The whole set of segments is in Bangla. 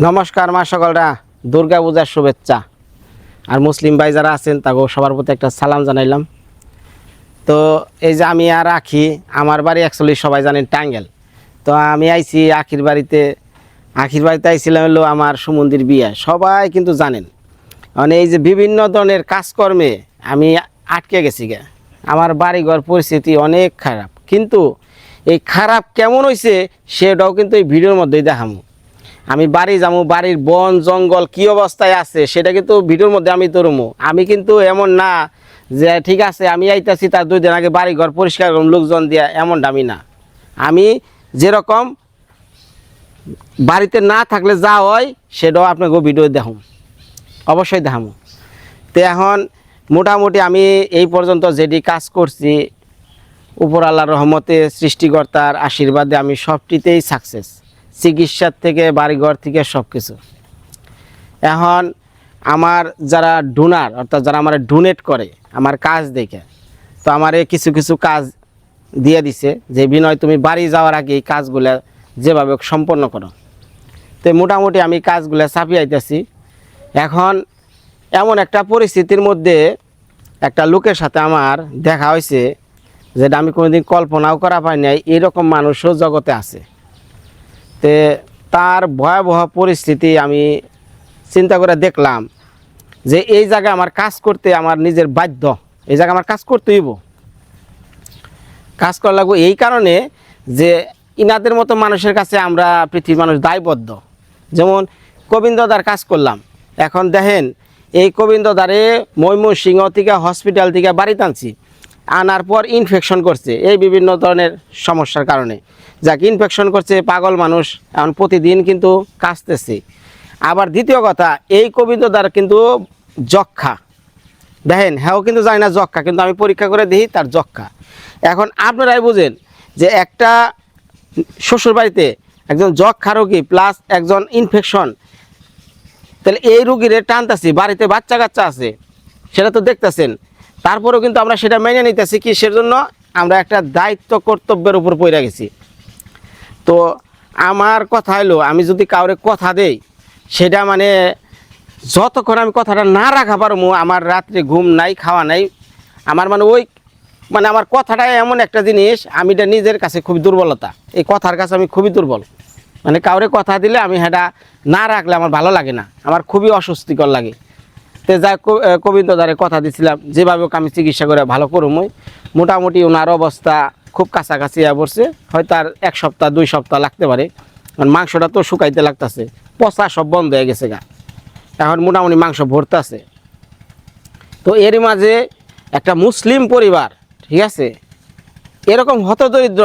নমস্কার মা সকলরা, দুর্গা পূজার শুভেচ্ছা। আর মুসলিম ভাই যারা আছেন, তাকেও সবার প্রতি একটা সালাম জানাইলাম। তো এই যে আমি আর আখি, আমার বাড়ি অ্যাকচুয়ালি সবাই জানেন টাঙ্গেল তো আমি আইছি আখির বাড়িতে আখির বাড়িতে আইছিলাম হলো আমার সুমন্দির বিয়ে, সবাই কিন্তু জানেন। মানে এই যে বিভিন্ন ধরনের কাজকর্মে আমি আটকে গেছি গে। আমার বাড়িঘর পরিস্থিতি অনেক খারাপ, কিন্তু এই খারাপ কেমন হয়েছে সেটাও কিন্তু এই ভিডিওর মধ্যেই দেখামো। আমি বাড়ি যাব, বাড়ির বন, জঙ্গল কি অবস্থায় আছে সেটা কিন্তু ভিডিওর মধ্যে আমি তরমু। আমি কিন্তু এমন না যে ঠিক আছে, আমি আইতাছি তার দুই দিন আগে বাড়ি ঘর পরিষ্কার করুন, লোকজন দিয়া এমন দামি না। আমি যেরকম বাড়িতে না থাকলে যা হয়, সেটাও আপনাকে ভিডিও দেখুন অবশ্যই দেখামো তো এখন মোটামুটি আমি এই পর্যন্ত যেটি কাজ করছি, উপর আল্লাহর রহমতে সৃষ্টিকর্তার আশীর্বাদে আমি সবটিতেই সাকসেস চিকিৎসার থেকে, বাড়িঘর থেকে সব কিছু এখন আমার যারা ডোনার অর্থাৎ যারা আমার ডোনেট করে, আমার কাজ দেখে, তো আমারে কিছু কিছু কাজ দিয়ে দিছে যে, বিনয়, তুমি বাড়ি যাওয়ার আগে এই কাজগুলো যেভাবে সম্পন্ন করো। তো মোটামুটি আমি কাজগুলো চাপিয়াইতেছি এখন এমন একটা পরিস্থিতির মধ্যে একটা লোকের সাথে আমার দেখা হয়েছে যেটা আমি কোনোদিন কল্পনাও করা পাই নাই, এরকম মানুষও জগতে আছে। তে তার ভয়াবহ পরিস্থিতি আমি চিন্তা করে দেখলাম যে এই জায়গায় আমার কাজ করতে আমার নিজের বাধ্য। এই জায়গায় আমার কাজ করতে হইব। কাজ করা লাগবে এই কারণে যে ইনাদের মতো মানুষের কাছে আমরা পৃথিবীর মানুষ দায়বদ্ধ। যেমন গোবিন্দদার কাজ করলাম। এখন দেখেন, এই গোবিন্দদারে ময়মনসিংহ থেকে হসপিটাল থেকে বাড়ি আনছি। আনার পর ইনফেকশন করছে। এই বিভিন্ন ধরনের সমস্যার কারণে। যাক ইনফেকশন করছে পাগল মানুষ, এখন প্রতিদিন কিন্তু কাশতেছে। আবার দ্বিতীয় কথা, এই গোবিন্দদার কিন্তু যক্ষা দেখেন হ্যাঁ কিন্তু জানি না যক্ষা কিন্তু আমি পরীক্ষা করে দিই তার যক্ষা এখন আপনারাই বুঝেন যে একটা শ্বশুর বাড়িতে একজন যক্ষা রোগী প্লাস একজন ইনফেকশন তাহলে এই রুগীরে টানতাছি, বাড়িতে বাচ্চা কাচ্চা আছে, সেটা তো দেখতেছেন। তারপরেও কিন্তু আমরা সেটা মেনে নিতেছি কি? সেজন্য আমরা একটা দায়িত্ব কর্তব্যের উপর পড়ে গেছি। তো আমার কথা হলো আমি যদি কাউরে কথা দেই, সেটা মানে যতক্ষণ আমি কথাটা না রাখা পারব, আমার রাত্রে ঘুম নাই, খাওয়া নাই, আমার মানে ওই মানে আমার কথাটা এমন একটা জিনিস, আমি এটা নিজের কাছে খুবই দুর্বলতা। এই কথার কাছে আমি খুবই দুর্বল। মানে কাউরে কথা দিলে আমি সেটা না রাখলে আমার ভালো লাগে না। আমার খুবই অস্বস্তিকর লাগে। তো যা কবিন্দদারে কথা দিছিলাম, যেভাবে আমি চিকিৎসা করে ভালো করুমই মোটামুটি ওনার অবস্থা খুব কাছাকাছি পড়ছে, হয়তো আর এক সপ্তাহ, দুই সপ্তাহ লাগতে পারে। কারণ মাংসটা তো শুকাইতে লাগতেছে, পচা সব বন্ধ হয়ে গেছে গা। এখন মোটামুটি মাংস ভরতে আছে তো এর মাঝে একটা মুসলিম পরিবার, ঠিক আছে, এরকম হতদরিদ্র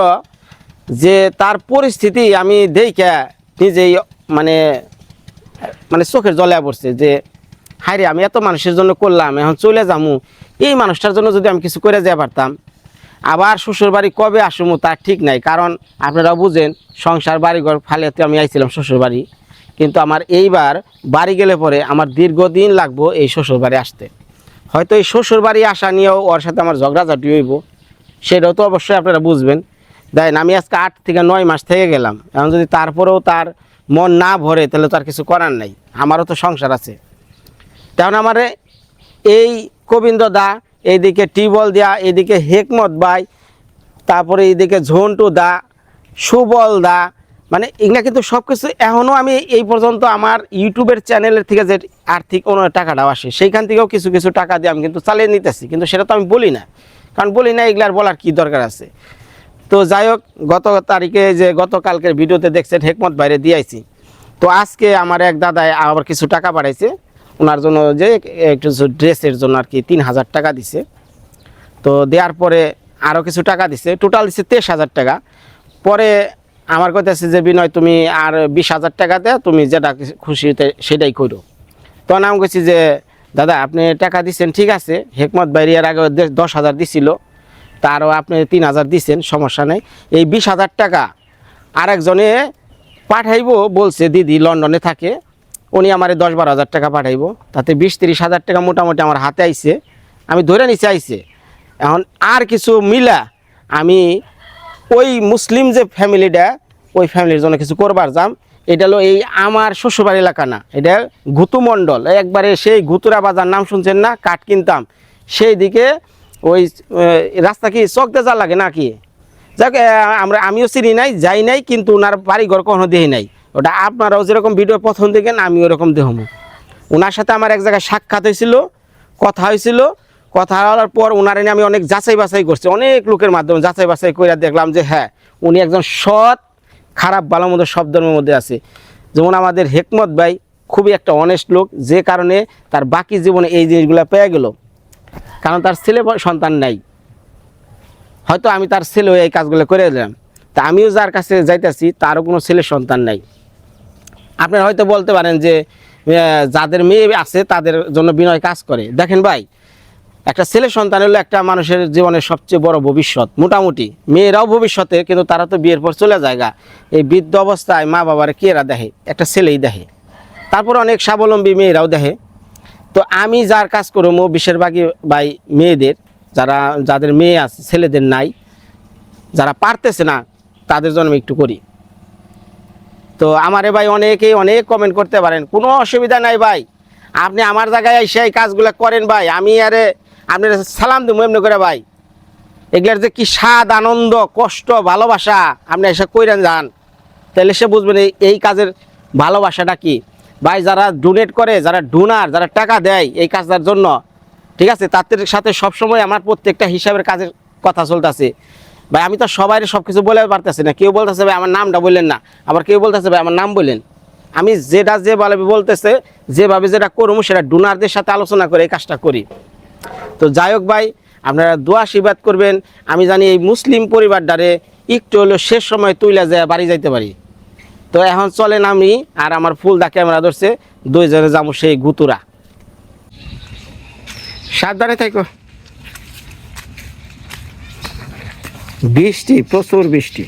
যে তার পরিস্থিতি আমি দেখে নিজেই মানে মানে চোখের জলে পড়ছে যে হায় রে আমি এত মানুষের জন্য করলাম, এখন চলে যামু। এই মানুষটার জন্য যদি আমি কিছু করে যেতে পারতাম। আবার শ্বশুর বাড়ি কবে আসুমু তার ঠিক নাই, কারণ আপনারা বুঝেন, সংসার, বাড়িঘর ফালিয়াতে আমি আইছিলাম শ্বশুর বাড়ি কিন্তু আমার এইবার বাড়ি গেলে পরে আমার দীর্ঘদিন লাগবো এই শ্বশুর বাড়ি আসতে। হয়তো এই শ্বশুর বাড়ি আসা নিয়েও ওর সাথে আমার ঝগড়াঝাটি হইব, সেটাও তো অবশ্যই আপনারা বুঝবেন। দেখেন আমি আজকে আট থেকে নয় মাস থেকে গেলাম, এখন যদি তারপরেও তার মন না ভরে, তাহলে তো আর কিছু করার নাই। আমারও তো সংসার আছে। তেমন আমার এই গোবিন্দ দা, এইদিকে টিউবওয়েল দেয়া, এইদিকে হেকমত বাই, তারপরে এইদিকে ঝন্টু দা, সুবল দা মানে এগুলা কিন্তু সব কিছু এখনও আমি এই পর্যন্ত আমার ইউটিউবের চ্যানেলের থেকে যে আর্থিক কোনো টাকাটাও আসে, সেইখান থেকেও কিছু কিছু টাকা দিয়ে আমি কিন্তু চালিয়ে নিতেছি, কিন্তু সেটা তো আমি বলি না। কারণ বলি না, এগুলার বলার কি দরকার আছে? তো যাই হোক, গত তারিখে যে গতকালকের ভিডিওতে দেখছেন হেকমত বাইরে দিয়েছি তো আজকে আমার এক দাদায় আবার কিছু টাকা পাঠাইছে ওনার জন্য যে একটু ড্রেসের জন্য আর কি তিন হাজার টাকা দিছে। তো দেওয়ার পরে আরও কিছু টাকা দিছে। টোটাল দিছে তেইশ হাজার টাকা। পরে আমার কথা আছে যে, বিনয়, তুমি আর বিশ হাজার টাকা দেয় তুমি যেটা খুশিতে সেটাই করো। তখন আমি কইছি যে, দাদা, আপনি টাকা দিচ্ছেন ঠিক আছে। হেকমত বাইরি এর আগে দশ হাজার দিছিল। তারও আপনি তিন হাজার দিচ্ছেন সমস্যা নেই। এই বিশ হাজার টাকা আরেকজনে পাঠাইবো, বলছে, দিদি, লন্ডনে থাকে। উনি আমার দশ বারো হাজার টাকা পাঠাইবো। তাতে বিশ তিরিশ হাজার টাকা মোটামুটি আমার হাতে আইছে। আমি ধরে নিচে আইছে। এখন আর কিছু মিলা আমি ওই মুসলিম যে ফ্যামিলিটা, ওই ফ্যামিলির জন্য কিছু করবার যাম। এটা হলো এই আমার শ্বশুরবাড়ি এলাকা না। এটা ঘুতু মণ্ডল। একবারে সেই ঘুতুরা বাজার নাম শুনছেন না? কাঠ কিনতাম। সেই দিকে ওই রাস্তা কি চকতে যা লাগে নাকি? যাক আমরা, আমিও চিনি নাই, যাই নাই, কিন্তু ওনার বাড়িঘর কখনো দেখি নাই। ওটা আপনারাও যেরকম ভিডিও প্রথম দেখেন আমি ওরকম দেখব ওনার সাথে আমার এক জায়গায় সাক্ষাৎ হয়েছিল, কথা হয়েছিল। কথা হওয়ার পর ওনারে আমি অনেক যাচাই বাছাই করছি। অনেক লোকের মাধ্যমে যাচাই বাছাই করে দেখলাম যে হ্যাঁ উনি একজন সৎ, খারাপ, ভালো মতো সব ধর্মের মধ্যে আছে। যেমন আমাদের হেকমত ভাই খুবই একটা অনেস্ট লোক, যে কারণে তার বাকি জীবনে এই জিনিসগুলো পেয়ে গেল। কারণ তার ছেলে সন্তান নাই। হয়তো আমি তার ছেলে এই কাজগুলো করে দিলাম। তা আমিও যার কাছে যাইতেছি, তারও কোনো ছেলে সন্তান নাই। আপনারা হয়তো বলতে পারেন যে যাদের মেয়ে আছে, তাদের জন্য বিনয় কাজ করে। দেখেন ভাই, একটা ছেলে সন্তান হলো একটা মানুষের জীবনের সবচেয়ে বড় ভবিষ্যৎ। মোটামুটি, মেয়েরাও ভবিষ্যতে, কিন্তু তারা তো বিয়ের পর চলে যায় গা। এই বৃদ্ধ অবস্থায় মা বাবার কেরা দেখে? একটা ছেলেই দেখে। তারপর অনেক স্বাবলম্বী মেয়েরাও দেখে। তো আমি যার কাজ করব বেশিরভাগই ভাই মেয়েদের, যারা, যাদের মেয়ে আছে, ছেলেদের নাই, যারা পারতেছে না তাদের জন্য একটু করি। তো আমারে ভাই অনেকেই অনেক কমেন্ট করতে পারেন। কোনো অসুবিধা নাই ভাই। আপনি আমার জায়গায় এসে এই কাজগুলো করেন ভাই। আমি আরে আপনার সালাম দেবো এমনি করে ভাই। এগুলার যে কি স্বাদ, আনন্দ, কষ্ট, ভালোবাসা আপনি এসে কইরেন যান। তাহলে সে বুঝবেন এই কাজের ভালোবাসাটা কি। ভাই যারা ডোনেট করে, যারা ডোনার যারা টাকা দেয় এই কাজটার জন্য, ঠিক আছে? তাদের সাথে সবসময় আমার প্রত্যেকটা হিসাবের কাজের কথা চলতেছে। ভাই, আমি তো সবাই সব কিছু বলে পারতেছি না। কেউ বলতেছে, ভাই, আমার নামটা বললেন না। আবার কেউ বলতেছে, ভাই, আমার নাম বললেন। আমি যেটা যে বলে বলতেছে, যেভাবে যেটা করব, সেটা ডোনারদের সাথে আলোচনা করে এই কাজটা করি। তো যাই হোক ভাই, আপনারা দোয়া আশীর্বাদ করবেন। আমি জানি এই মুসলিম পরিবার পরিবারটারে একটু হলো শেষ সময় তুইলা যায় বাড়ি যাইতে পারি। তো এখন চলেন আমি আর আমার ফুল দা ক্যামেরা ধরছে, দুইজনে যাব সেই গুতুরা। সাবধানে থাকো বৃষ্টি, প্রচুর বৃষ্টি।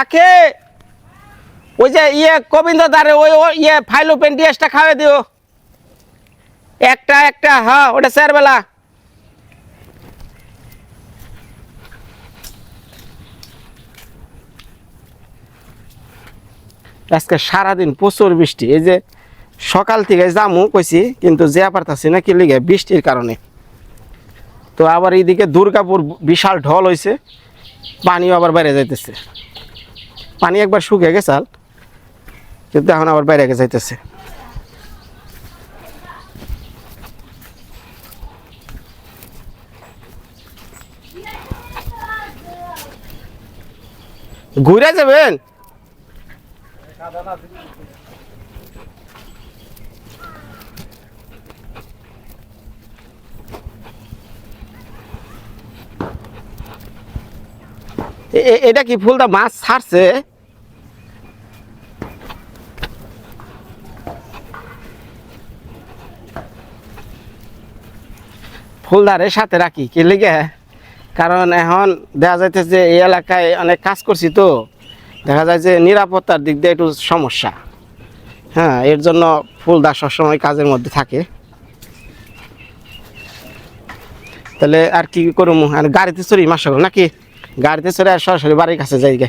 আখে ওই যে ইয়ে গোবিন্দ দারে ওই ইয়ে ফাইলো পেন্টিয়াসটা খাওয়াই দিও। একটা একটা হ্যাঁ ওটা স্যার বেলা। আজকে সারাদিন প্রচুর বৃষ্টি। এই যে সকাল থেকে জামু কইছি, কিন্তু যে পারতাছি না কি লিগে বৃষ্টির কারণে। তো আবার এইদিকে দুর্গাপুর বিশাল ঢল হয়েছে পানিও আবার বাইরে যাইতেছে। পানি একবার শুকিয়ে গেছে আল, কিন্তু এখন আবার বাইরে যাইতেছে। ঘুরে যাবেন? এটা কি ফুলটা মাছ ছাড়ছে? ফুলদারের সাথে রাখি, কি লিগে? কারণ এখন দেখা যাইতেছে যে এই এলাকায় অনেক কাজ করছি তো, দেখা যায় যে নিরাপত্তার দিক দিয়ে একটু সমস্যা। হ্যাঁ এর জন্য ফুলদা সবসময় কাজের মধ্যে থাকে। তাহলে আর কি করব আর গাড়িতে চড়ি মাস নাকি? গাড়িতে চড়ে আর সরাসরি বাড়ির কাছে যাই গে।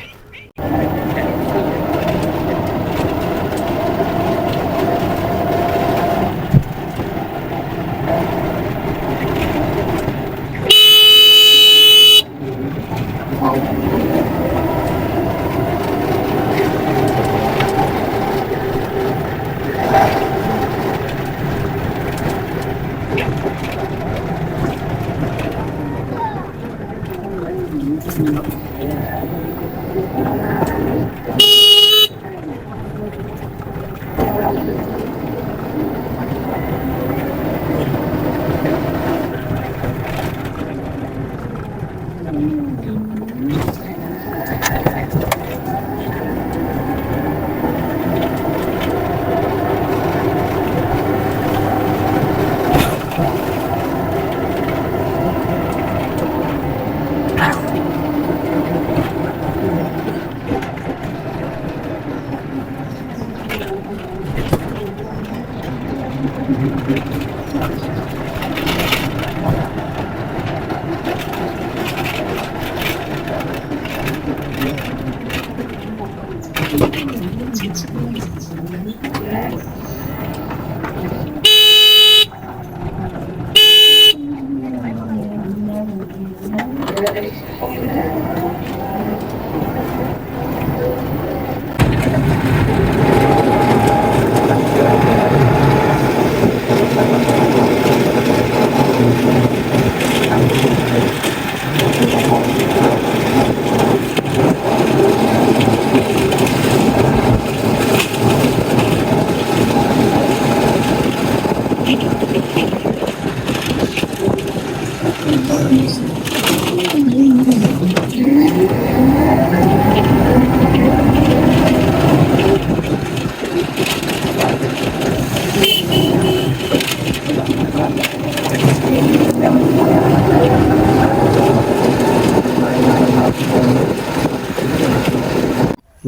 Amen.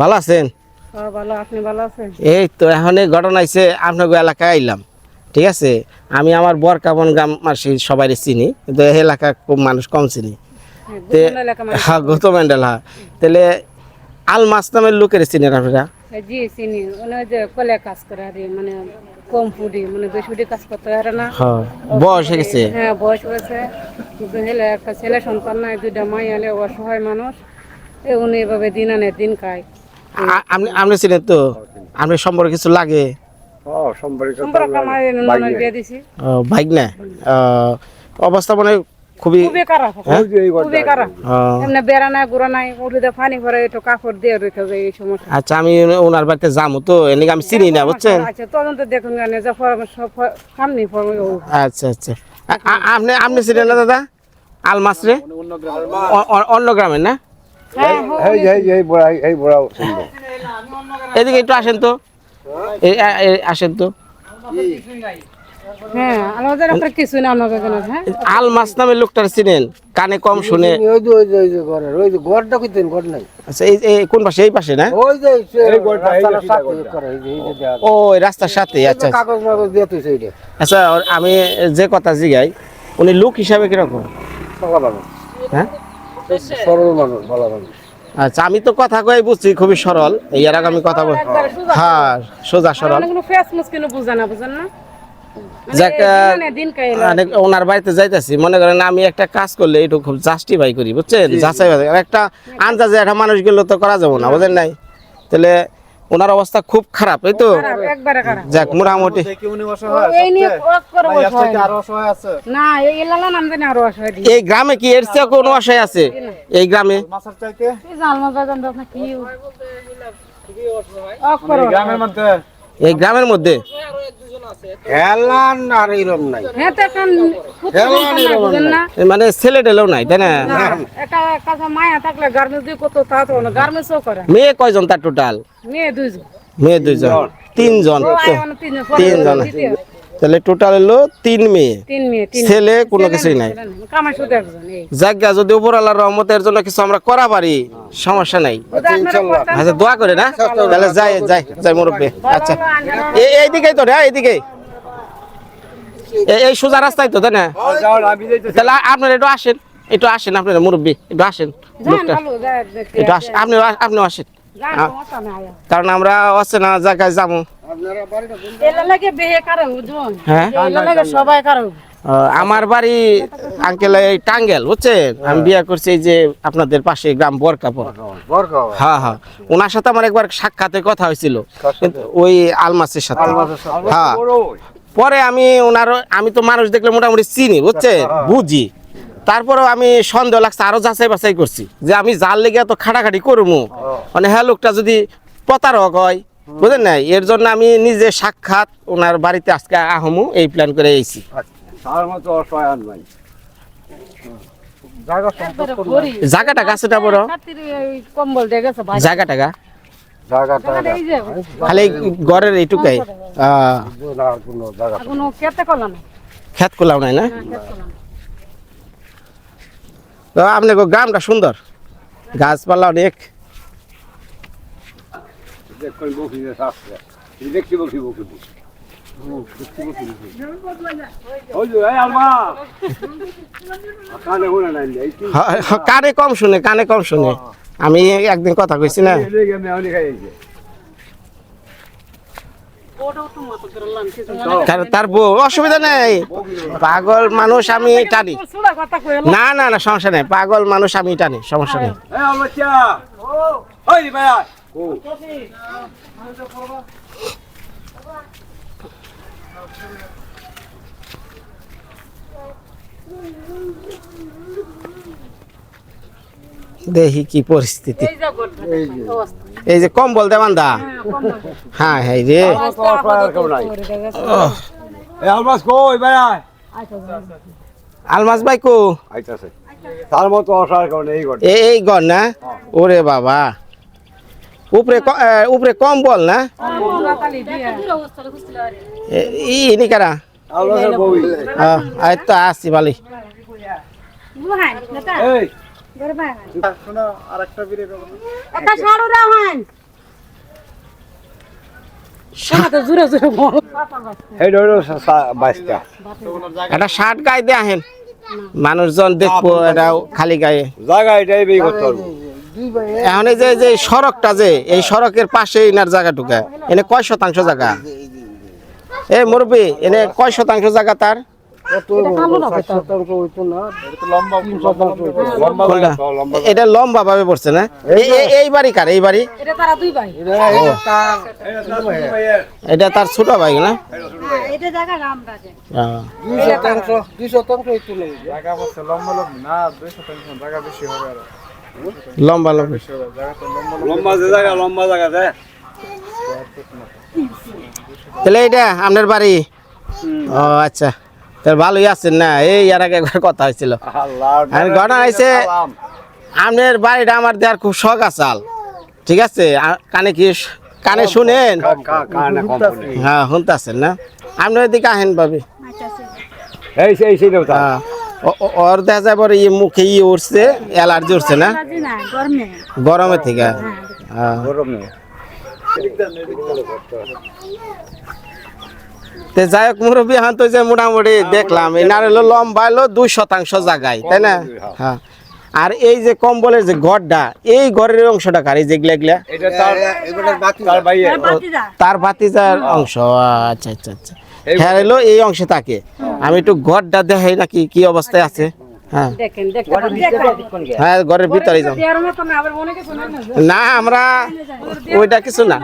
ভালো আছেন? হ্যাঁ, ভালো। আপনি ভালো আছেন? এই তো এখন এই ঘটনা হয়েছে আপনার এলাকায় আইলাম ঠিক আছে? আমি আমার বরকাবন গ্রাম মাসি সবাই চিনি কিন্তু এই এলাকা খুব মানুষ কম চিনি। হ্যাঁ, মানে হ্যাঁ গৌতম মন্ডল হ্যাঁ তাহলে আল মাস নামের লোকের চিনেন আপনারা? জি চিনি। ওনে যে কলে কাজ করে আর মানে কম ফুডি মানে বেশি ফুডি কাজ করতে পারে না। হ্যাঁ বয়স হয়ে গেছে। হ্যাঁ বয়স হয়েছে। হেলে একটা ছেলে সন্তান নাই দুইটা মাই হলে অসহায় মানুষ। এ উনি এভাবে দিন আনে দিন খায়। আপনি আপনি চিনেন তো? আপনি সম্পর্কে কিছু লাগে? সম্পর্ক আমার ননদ বিয়ে দিছি। বাইক না? অবস্থা মানে খুবই খুবই খারাপ। খুবই খারাপ। এমনি বেড়া নাই গুড়া নাই উঠে পানি ভরে একটু কাপড় দিয়ে রেখে যায় এই সমস্যা। আচ্ছা আমি ওনার বাড়িতে যাব তো এনেকে আমি চিনি না বুঝছেন? আচ্ছা তদন্ত দেখুন জানে যে সামনে আচ্ছা আচ্ছা। আপনি আপনি ছিলেন না দাদা? আলমাস রে অ- অ- অন্য গ্রামের না? হ্যাঁ এই যে এই যে এই বড়া এই বড়া সুন্দর এদিকে একটু আসেন তো। আসেন তো। হ্যাঁ হ্যাঁ। আলমাস নামের লোকটার চিনেন কানে কম শুনে। ওই যে ওই যে ওই যে ঘরের ওই যে ঘরটা কইতেন ঘর নাই। আচ্ছা এই কোন পাশে? এই পাশে না? ওই যে রাস্তার সাথে ও রাস্তার আচ্ছা আচ্ছা। কাগজ মাগজ দিয়ে তুই সেইটা। আচ্ছা আমি যে কথা জিগাই উনি লোক হিসাবে কীরকম? হ্যাঁ? সরল মানুষ ভালো মানুষ। আচ্ছা আমি তো কথা কয়ে বুঝছি খুবই সরল। ইয়ার এর আগে আমি কথা বল হ্যাঁ সোজা সরল। মানে অনেক ওনার বাড়িতে যাইতেছি মনে করেন আমি একটা কাজ করলে একটু খুব জাস্টিফাই করি বুঝছেন? যাচাই একটা আন্দাজে একটা মানুষ গেলে তো করা যাব না বুঝেন নাই? তাহলে ওনার অবস্থা খুব খারাপ এই তো? খারাপ একবারে খারাপ। যাক মোটামুটি। এই গ্রামে কি এর চেয়ে কোনো অসহায় আছে? এই গ্রামে? জালমা এই গ্রামের মধ্যে? হ্যাঁ মানে ছেলে টেলেও নাই তাই না? মায়া কয়জন তার টোটাল মেয়ে দুইজন। মেয়ে দুইজন। তিনজন। তিনজন। তাহলে টোটাল হলো তিন মেয়ে। ছেলে কোনো কিছুই নাই। জায়গা যদি উপর আল্লাহর রহমতের জন্য কিছু আমরা করা পারি সমস্যা নাই। করতেন, আচ্ছা দোয়া করে না তাহলে যাই যাই যাই মুরব্বী। আচ্ছা। এই এইদিকেই তো রে এইদিকে এই- এই সোজা রাস্তায় তো তাই না? তাহলে আপনারা একটু আসেন একটু আসেন আপনারা মুরব্বী একটু আসেন। লোকটা। ভালো, যান দেখতে একটু আসেন আপনি আপনিও আসেন। কারণ আমরা অচেনা জায়গায় যাব। হ্যাঁ? এলা লাগে সবাই কারও। আহ, আমার বাড়ি আঙ্কেল এই টাঙ্গেল বুঝছেন? আমি বিয়ে করছি এই যে আপনাদের পাশে গ্রাম বরকাপুর। বরকা হ্যাঁ হ্যাঁ। ওনার সাথে আমার একবার সাক্ষাতে কথা হয়েছিল। ওই আলমাসের সাথে। হ্যাঁ। পরে আমি ওনার আমি তো মানুষ দেখলে মোটামুটি চিনি বুঝছেন? বুঝি। তারপরেও আমি সন্দেহ লাগছে আরও যাচাই বাছাই করছি। যে আমি জাল লেগে এত খাটাখাটি করব। মানে হ্যাঁ লোকটা যদি প্রতারক হয় বুঝলেন নাই? এর জন্য আমি নিজে সাক্ষাৎ ওনার বাড়িতে আজকে আহমু এই প্ল্যান করে এসেছি। জায়গাটা গাছেটা বড়। কম্বল দিয়ে গেছে ভাই। জায়গাটা গা। খালি ঘরের এইটুকাই। আহ, আর কোনো জায়গা এখনও খেতে খোলাও নাই। না? না, না। তো আপনার গ্রামটা সুন্দর। গাছপালা অনেক। বকি বকি বকি কানে কম শুনে কানে কম শুনে। আমি একদিন কথা কইছি না। কারণ তার বউ অসুবিধা নেই। পাগল মানুষ আমি টানি। না না না সমস্যা নেই। পাগল মানুষ আমি টানি সমস্যা নেই। ভাই দেখি কি পরিস্থিতি। এই যে কম্বল দেওয়ান দা। হ্যাঁ হ্যাঁ রে ওহ, এই কই ভাই আলমাস ভাই কো? আইতাছে। তার মতো অসার কারণে এই এ- এই গন না? ওরে বাবা। উপরে ক- এ, উপরে না? এ- ই নি কারা? আল্লাহর বই আয় তো আসছি ভালোই বল। একটা শার্ট গায়ে মানুষজন দেখব এটা খালি গায়ে। জায়গা এটাই বেই করতে পারব। এখন এই যে যে সড়কটা যে এই সড়কের পাশে ইনার জায়গাটুকা এনে কয় শতাংশ জায়গা? এ মুরব্বী এনে কয় শতাংশ জায়গা তার? এটা লম্বা ভাবে পড়ছে না? এই- বাড়ি কার? এই বাড়ি? এটা তারা দুই ভাই। এটা তার ছোট ভাই না? এটা জায়গা রাম রাজে আহ, লম্বা লম্বা। লম্বা যে জায়গা লম্বা জায়গা দে। তাহলে এটা আপনার বাড়ি? ও আচ্ছা। তাহলে ভালোই আছেন না? এই আর আগে একবার কথা হয়েছিল। আর ঘটনা হয়েছে আপনার বাড়িটা আমার দেওয়ার খুব শখ আসাল ঠিক আছে? কানে কি কানে শুনেন? হ্যাঁ শুনতেছেন না? আপনার দিকে আহেন পাবে এই সেই সেই দেবতা। হ্যাঁ। ও- ও- ওর দেখা যায় পরে মুখে ইয়ে উঠছে অ্যালার্জি উঠছে না? গরমে। থেকে? হ্যাঁ। গরম। নেই তে যাই হোক মুরব্বী হান তো যে মোটামুটি দেখলাম এই নারীলো লম্বা হলো দুই শতাংশ জায়গায় তাই না? হ্যাঁ। আর এই যে কম্বলের যে ঘরটা এই ঘরের অংশটা কার? এই এগুলা বাইয়ে তার ভাতিজার অংশ আচ্ছা আচ্ছা আচ্ছা। হ্যাঁ এলো এই অংশে থাকে আমি একটু ঘরটা দেখাই নাকি কি অবস্থায় আছে। হ্যাঁ। দেখেন দেখেন। হ্যাঁ ঘরের ভিতরে মতো না আবার কিছু না? না আমরা ওইটা কিছু না।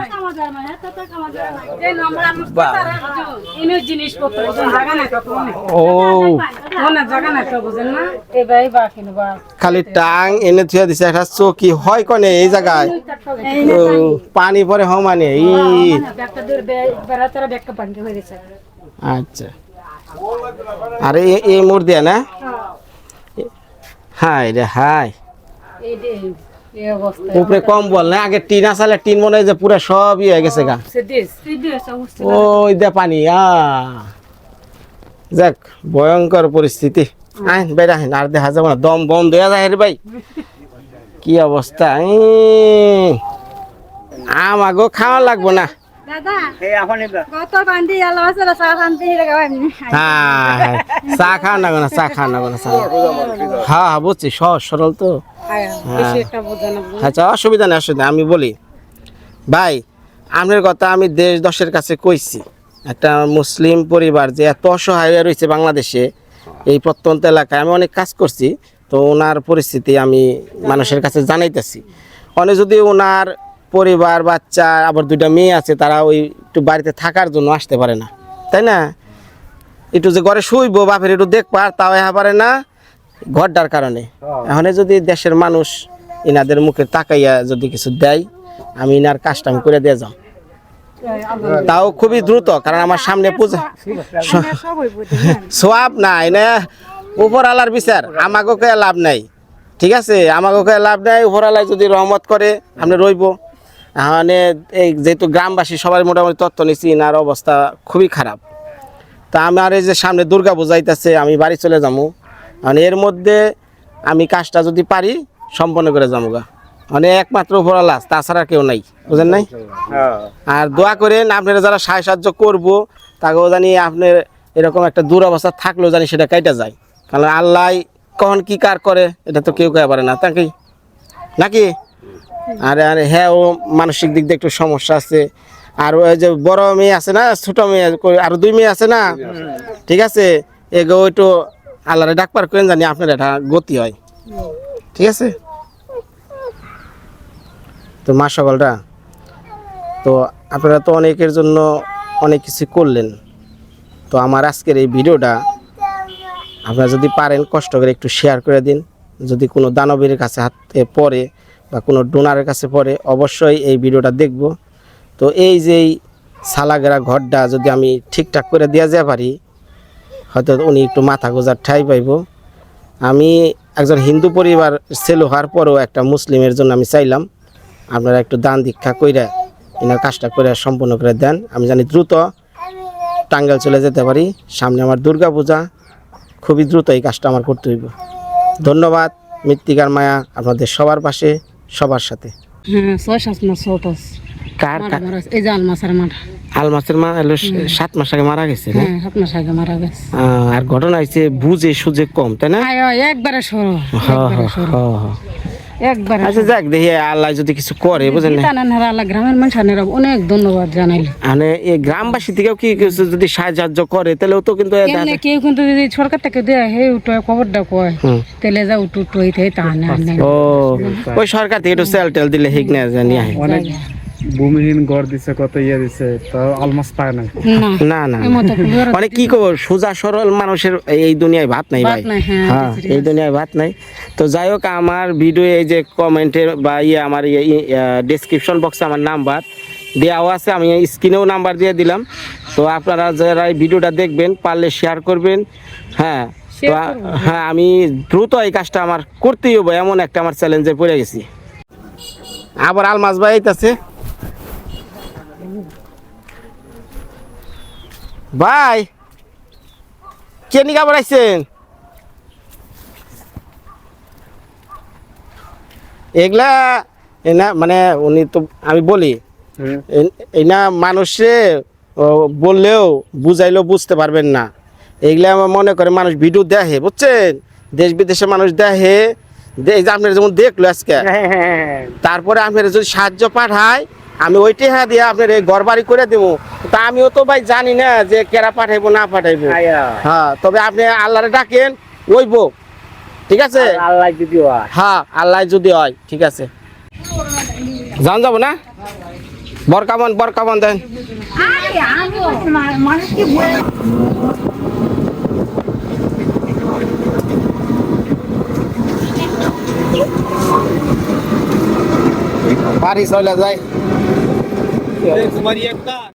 খালি টাং এনে থুয়ে দিছে একটা চকি হয় কনে এই জায়গায়? ও, পানি পরে হমানে ই আচ্ছা। আর এই- মোর দিয়া না? হাই রে, হাই। উপরে কম বল না, আগে টিন আসালে টিন মনে হয় যে পুরো সবই হয়ে গেছে গা। ওই দে পানি, আ। যাক, ভয়ঙ্কর পরিস্থিতি। আইন বেড়া আর দেখা যাব না, দম বম দেয়া যায় ভাই। কি অবস্থা আমাগো খাওয়া লাগবো না। চা শান্তি হ্যাঁ হ্যাঁ। চা খাওয়া না না চা খাওয়া না হ্যাঁ হ্যাঁ বুঝছি সহজ সরল তো। আচ্ছা অসুবিধা নেই অসুবিধা আমি বলি। ভাই আপনার কথা আমি দেশ দশের কাছে কইছি। একটা মুসলিম পরিবার যে এত অসহায় হয়ে রয়েছে বাংলাদেশে এই প্রত্যন্ত এলাকায় আমি অনেক কাজ করছি তো ওনার পরিস্থিতি আমি মানুষের কাছে জানাইতেছি। অনেক যদি ওনার পরিবার, বাচ্চা, আবার দুইটা মেয়ে আছে, তারা ওই একটু বাড়িতে থাকার জন্য আসতে পারে না। তাই না? একটু যে ঘরে শুইব, বাপের একটু দেখবার তাও এহা পারে না ঘরটার কারণে। এখন যদি দেশের মানুষ ইনাদের মুখে তাকাইয়া যদি কিছু দেয়, আমি ইনার কাজটা আমি করে দিয়ে যাও। তাও খুবই দ্রুত, কারণ আমার সামনে পূজা সোয়াব না এনে উপর আলার বিচার আমাকে লাভ নাই। ঠিক আছে? আমাকে লাভ নাই উপর আলাই যদি রহমত করে আপনি রইব। মানে এই যেহেতু গ্রামবাসী সবাই মোটামুটি তত্ত্ব নিচ্ছি ইনার অবস্থা খুবই খারাপ। তা আমার এই যে সামনে দুর্গা বোঝাইতেছে আমি বাড়ি চলে যাব মানে এর মধ্যে আমি কাজটা যদি পারি সম্পন্ন করে যাব গা মানে একমাত্র উপরালা তাছাড়া কেউ নাই বুঝেন নাই? আর দোয়া করেন আপনারা যারা সাহায্য সাহায্য করব তাকেও জানি আপনার এরকম একটা দুরবস্থা থাকলেও জানি সেটা কাইটা যায়। কারণ আল্লাহ কখন কি কার করে এটা তো কেউ কে পারে না। তাকে নাকি? আর, আরে হ্যাঁ ও মানসিক দিক দিয়ে একটু সমস্যা আছে। আর ওই যে বড় মেয়ে আছে না, ছোট মেয়ে আর দুই মেয়ে আছে না? ঠিক আছে? এগো একটু আল্লাহরে ডাকবার করেন জানি আপনার এটা গতি হয়। ঠিক আছে? তো মা সকলরা তো আপনারা তো অনেকের জন্য অনেক কিছু করলেন। তো আমার আজকের এই ভিডিওটা আপনারা যদি পারেন, কষ্ট করে একটু শেয়ার করে দিন। যদি কোনো দানবীর কাছে হাতে পড়ে বা কোনো ডোনারের কাছে পড়ে, অবশ্যই এই ভিডিওটা দেখব। তো এই যে এই সালাগেরা ঘরটা যদি আমি ঠিকঠাক করে দেওয়া যেতে পারি, হয়তো উনি একটু মাথা গোজার ঠাই পাইব। আমি একজন হিন্দু পরিবার ছেলে হওয়ার পরেও একটা মুসলিমের জন্য আমি চাইলাম, আপনারা একটু দান দীক্ষা কইরা এনার কাজটা করে সম্পূর্ণ করে দেন। আমি জানি দ্রুত টাঙ্গাইল চলে যেতে পারি। সামনে আমার দুর্গা পূজা খুবই দ্রুত এই কাজটা আমার করতে হইব। ধন্যবাদ, মৃত্তিকার মায়া আপনাদের সবার পাশে। সবার সাথে। হ্যাঁ ছয় সাত মাস ছোট আছে। কার মারা মারা গেছে। এই যে আলমাসের মাঠা আলমাসের মা এলো সাত মাস আগে মারা গেছে না? হ্যাঁ সাত মাস আগে মারা গেছে। আহ, আর ঘটনা হয়েছে বুঝে সুঝে কম তাই না? আয়, আয়, একবারে সরল হ, হ, হ, হ। একবারে আচ্ছা যাক দেখি আল্লাহ যদি কিছু করে বুঝলেন না? গীতানানেরা আল্লাহ গ্রামের মানুষেরা অনেক ধন্যবাদ মানে এই গ্রামবাসী থেকেও কি কিছু যদি সাহায্য করে তাহলেও তো কিন্তু কেউ কিন্তু যদি সরকার থেকে দেয় হে উঠো খবরটা কয় যা উঠু উঠু হইতে তাহলে আর নেই ও ওই সরকার থেকে একটু সেল টেল দিলে হিক না জানি। অনেক ভূমিহীন ঘর দিছে কত ইয়ে দিছে তো অলমোস্ট পায় না না না মানে কি করব সোজা সরল মানুষের এই দুনিয়ায় ভাত নাই ভাই। হ্যাঁ, হ্যাঁ এই দুনিয়ায় ভাত নাই। তো যাই হোক আমার ভিডিও এই যে কমেন্টে বা ইয়ে আমার ডেসক্রিপশন বক্সে আমার নাম্বার দেওয়াও আছে আমি স্ক্রিনেও নাম্বার দিয়ে দিলাম। তো আপনারা যারা এই ভিডিওটা দেখবেন পারলে শেয়ার করবেন। হ্যাঁ তো হ্যাঁ আমি দ্রুত এই কাজটা আমার করতেই হবে এমন একটা আমার চ্যালেঞ্জে পড়ে গেছি। আবার আলমাস ভাই আছে ভাই কে নিকা বাড়াইছেন এগুলা এনা মানে উনি তো আমি বলি এনা মানুষে বললেও বুঝাইলেও বুঝতে পারবেন না। এগুলা আমার মনে করে মানুষ ভিডিও দেখে বুঝছেন? দেশ বিদেশে মানুষ দেখে আপনার যেমন দেখল আজকে তারপরে আপনার যদি সাহায্য পাঠায় আমি ওইটি হ্যাঁ দিয়ে আপনার এই ঘর বাড়ি করে দেবো তা আমিও তো ভাই জানি না যে কেরা পাঠাইবো না পাঠাইবো। হ্যাঁ তবে আপনি আল্লাহরে ডাকেন ওইব ঠিক আছে? আল্লাহ যদি হয়। হ্যাঁ আল্লাহ যদি হয় ঠিক আছে। জান যাব না? বরকামন বরকামন দেন। বাড়ি চলে যায় Ve kumariyatlar.